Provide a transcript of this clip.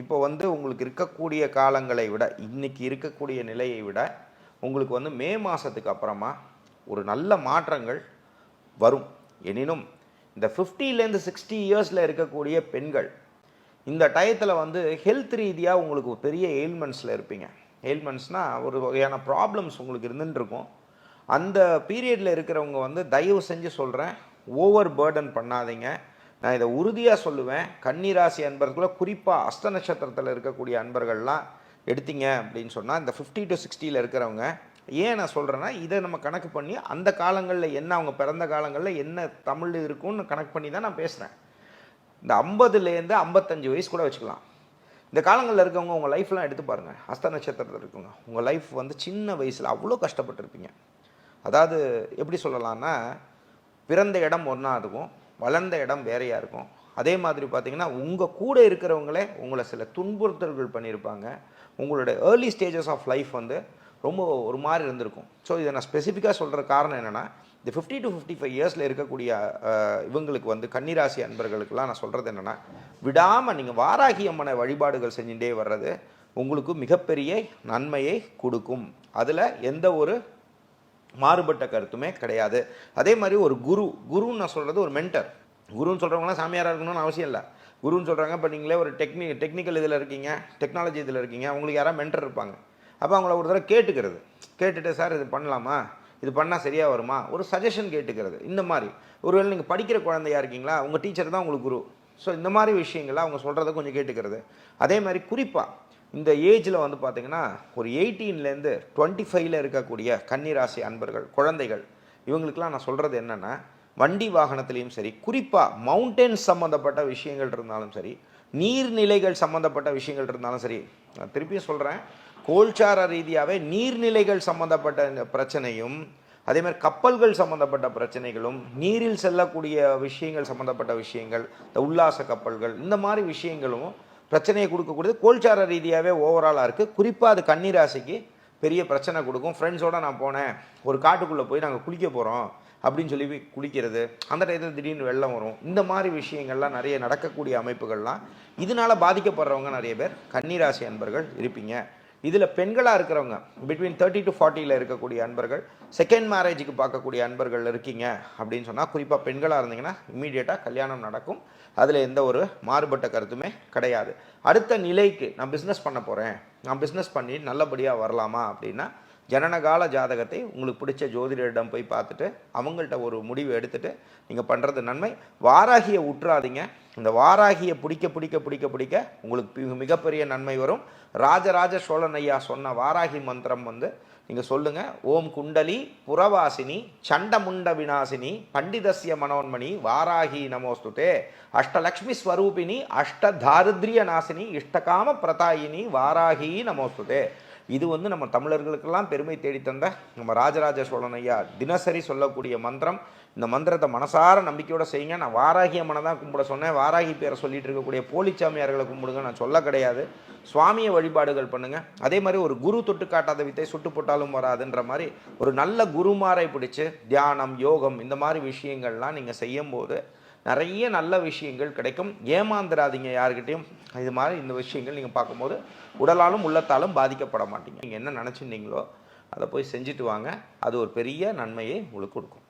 இப்போ வந்து உங்களுக்கு இருக்கக்கூடிய காலங்களை விட இன்னைக்கு இருக்கக்கூடிய நிலையை விட உங்களுக்கு வந்து மே மாதத்துக்கு அப்புறமா ஒரு நல்ல மாற்றங்கள் வரும். எனினும் இந்த ஃபிஃப்டிலேருந்து சிக்ஸ்டி இயர்ஸில் இருக்கக்கூடிய பெண்கள் இந்த டயத்தில் வந்து ஹெல்த் ரீதியாக உங்களுக்கு பெரிய எயில்மெண்ட்ஸில் இருப்பீங்க. எயில்மெண்ட்ஸ்னால் ஒரு வகையான ப்ராப்ளம்ஸ் உங்களுக்கு இருந்துட்டுருக்கும். அந்த பீரியடில் இருக்கிறவங்க வந்து தயவு செஞ்சு சொல்கிறேன் ஓவர் பேர்டன் பண்ணாதீங்க. நான் இதை உறுதியாக சொல்லுவேன். கன்னிராசி அன்பர்களை குறிப்பாக அஸ்த நட்சத்திரத்தில் இருக்கக்கூடிய அன்பர்கள்லாம் எடுத்தீங்க அப்படின்னு சொன்னால் இந்த ஃபிஃப்டி டு சிக்ஸ்டியில் இருக்கிறவங்க ஏன் நான் சொல்கிறேன்னா இதை நம்ம கணக்கு பண்ணி அந்த காலங்களில் என்ன அவங்க பிறந்த காலங்களில் என்ன தமிழ் இருக்கும்னு கணக்கு பண்ணி தான் நான் பேசுகிறேன் இந்த ஐம்பதுலேருந்து ஐம்பத்தஞ்சு வயசு கூட வச்சுக்கலாம். இந்த காலங்களில் இருக்கவங்க உங்கள் லைஃப்லாம் எடுத்து பாருங்கள் அஸ்த நட்சத்திரத்தில் இருக்கவங்க உங்கள் லைஃப் வந்து சின்ன வயசில் அவ்வளோ கஷ்டப்பட்டுருப்பீங்க. அதாவது எப்படி சொல்லலாம்னா பிறந்த இடம் ஒன்றா இருக்கும். வளர்ந்த இடம் வேறையாக இருக்கும். அதே மாதிரி பார்த்தீங்கன்னா உங்கள் கூட இருக்கிறவங்களே உங்களை சில துன்புறுத்தல்கள் பண்ணியிருப்பாங்க. உங்களுடைய ஏர்லி ஸ்டேஜஸ் ஆஃப் லைஃப் வந்து ரொம்ப ஒரு மாதிரி இருந்திருக்கும். ஸோ இதை நான் ஸ்பெசிஃபிக்காக சொல்கிற காரணம் என்னென்னா இந்த ஃபிஃப்டி டு ஃபிஃப்டி ஃபைவ் இயர்ஸில் இருக்கக்கூடிய இவங்களுக்கு வந்து கன்னிராசி அன்பர்களுக்கெல்லாம் நான் சொல்கிறது என்னென்னா விடாமல் நீங்கள் வாராகி அம்மனை வழிபாடுகள் செஞ்சுட்டே வர்றது உங்களுக்கு மிகப்பெரிய நன்மையை கொடுக்கும். அதில் எந்த ஒரு மாறுபட்ட கருத்துமே கிடையாது. அதே மாதிரி ஒரு குரு குருன்னு நான் சொல்கிறது ஒரு மென்டர் குருன்னு சொல்கிறவங்களாம் சாமியாராக இருக்கணும்னு அவசியம் இல்லை. குருன்னு சொல்கிறாங்க இப்போ நீங்களே ஒரு டெக்னி டெக்னிக்கல் இதில் இருக்கீங்க டெக்னாலஜி இதில் இருக்கீங்க உங்களுக்கு யாராவது மென்டர் இருப்பாங்க? அப்போ அவங்கள ஒரு தடவை கேட்டுக்கிறது. கேட்டுட்டு சார் இது பண்ணலாமா? இது பண்ணால் சரியாக வருமா? ஒரு சஜஷன் கேட்டுக்கிறது. இந்த மாதிரி. ஒருவேளை நீங்கள் படிக்கிற குழந்தையா இருக்கீங்களா உங்கள் டீச்சர் தான் உங்களுக்கு குரு. ஸோ இந்த மாதிரி விஷயங்களை அவங்க சொல்கிறத கொஞ்சம் கேட்டுக்கிறது. அதே மாதிரி குறிப்பாக இந்த ஏஜில் வந்து பார்த்திங்கன்னா ஒரு எயிட்டீன்லேருந்து டுவெண்ட்டி ஃபைவ்ல இருக்கக்கூடிய கன்னிராசி அன்பர்கள் குழந்தைகள் இவங்களுக்கெல்லாம் நான் சொல்கிறது என்னென்னா வண்டி வாகனத்துலேயும் சரி குறிப்பாக மவுண்டென்ஸ் சம்மந்தப்பட்ட விஷயங்கள் இருந்தாலும் சரி நீர்நிலைகள் சம்மந்தப்பட்ட விஷயங்கள் இருந்தாலும் சரி நான் திருப்பியும் சொல்கிறேன் கோல்சார ரீதியாகவே நீர்நிலைகள் சம்மந்தப்பட்ட இந்த பிரச்சனையும் அதேமாதிரி கப்பல்கள் சம்மந்தப்பட்ட பிரச்சனைகளும் நீரில் செல்லக்கூடிய விஷயங்கள் சம்மந்தப்பட்ட விஷயங்கள் இந்த உல்லாச கப்பல்கள் இந்த மாதிரி விஷயங்களும் பிரச்சனையை கொடுக்கக்கூடியது கோல்சார ரீதியாகவே ஓவராலாக இருக்குது குறிப்பாக அது கன்னிராசிக்கு பெரிய பிரச்சனை கொடுக்கும். ஃப்ரெண்ட்ஸோடு நான் போனேன். ஒரு காட்டுக்குள்ளே போய் நாங்கள் குளிக்க போகிறோம் அப்படின்னு சொல்லி குளிக்கிறது. அந்த டயத்தில் திடீர்னு வெள்ளம் வரும். இந்த மாதிரி விஷயங்கள்லாம் நிறைய நடக்கக்கூடிய அமைப்புகள்லாம் இதனால் பாதிக்கப்படுறவங்க நிறைய பேர் கன்னிராசி அன்பர்கள் இருப்பீங்க. இதில் பெண்களாக இருக்கிறவங்க பிட்வீன் தேர்ட்டி டு ஃபார்ட்டியில் இருக்கக்கூடிய அன்பர்கள் செகண்ட் மேரேஜுக்கு பார்க்கக்கூடிய அன்பர்கள் இருக்கீங்க அப்படின்னு சொன்னால் குறிப்பாக பெண்களாக இருந்தீங்கன்னா இம்மீடியட்டாக கல்யாணம் நடக்கும். அதில் எந்த ஒரு மாறுபட்ட கருத்துமே கிடையாது. அடுத்த நிலைக்கு நான் பிஸ்னஸ் பண்ண போகிறேன் நான் பிஸ்னஸ் பண்ணி நல்லபடியாக வரலாமா அப்படின்னா ஜனனகால ஜாதகத்தை உங்களுக்கு பிடிச்ச ஜோதிடரிடம் போய் பார்த்துட்டு அவங்கள்ட்ட ஒரு முடிவு எடுத்துகிட்டு நீங்கள் பண்ணுறது நன்மை. வாராகியை உற்றாதீங்க. இந்த வாராகியை பிடிக்க பிடிக்க பிடிக்க பிடிக்க உங்களுக்கு மிக- மிகப்பெரிய நன்மை வரும். ராஜராஜ சோழன் ஐயா சொன்ன வாராகி மந்திரம் வந்து நீங்கள் சொல்லுங்கள் ஓம் குண்டலி புறவாசினி சண்டமுண்ட விநாசினி பண்டிதஸ்ய மனோன்மணி வாராகி நமோஸ்துதே. அஷ்டலக்ஷ்மி ஸ்வரூபிணி அஷ்ட தாரித்ரிய நாசினி இஷ்டகாம பிரதாயினி வாராகி நமோஸ்துதே. இது வந்து நம்ம தமிழர்களுக்கெல்லாம் பெருமை தேடித்தந்த நம்ம ராஜராஜ சோழன் ஐயா தினசரி சொல்லக்கூடிய மந்திரம். இந்த மந்திரத்தை மனசார நம்பிக்கையோடு செய்யுங்க. நான் வாராகி அம்மனை தான் கும்பிட சொன்னேன். வாராகி பேரை சொல்லிட்டு இருக்கக்கூடிய போலிச்சாமியார்களை கும்பிடுங்க. நான் சொல்ல கிடையாது. சுவாமியை வழிபாடுகள் பண்ணுங்க. அதே மாதிரி ஒரு குரு தொட்டு காட்டாத வித்தை சுட்டு போட்டாலும் வராதுன்ற மாதிரி ஒரு நல்ல குருமாரை பிடிச்சு தியானம் யோகம் இந்த மாதிரி விஷயங்கள்லாம் நீங்கள் செய்யும்போது நிறைய நல்ல விஷயங்கள் கிடைக்கும். ஏமாந்துடாதீங்க யாருக்கிட்டையும் இது மாதிரி இந்த விஷயங்கள் நீங்கள் பார்க்கும்போது உடலாலும் உள்ளத்தாலும் பாதிக்கப்பட மாட்டீங்க. நீங்கள் என்ன நினச்சிருந்தீங்களோ அதை போய் செஞ்சுட்டு வாங்க. அது ஒரு பெரிய நன்மையை உங்களுக்கு கொடுக்கும்.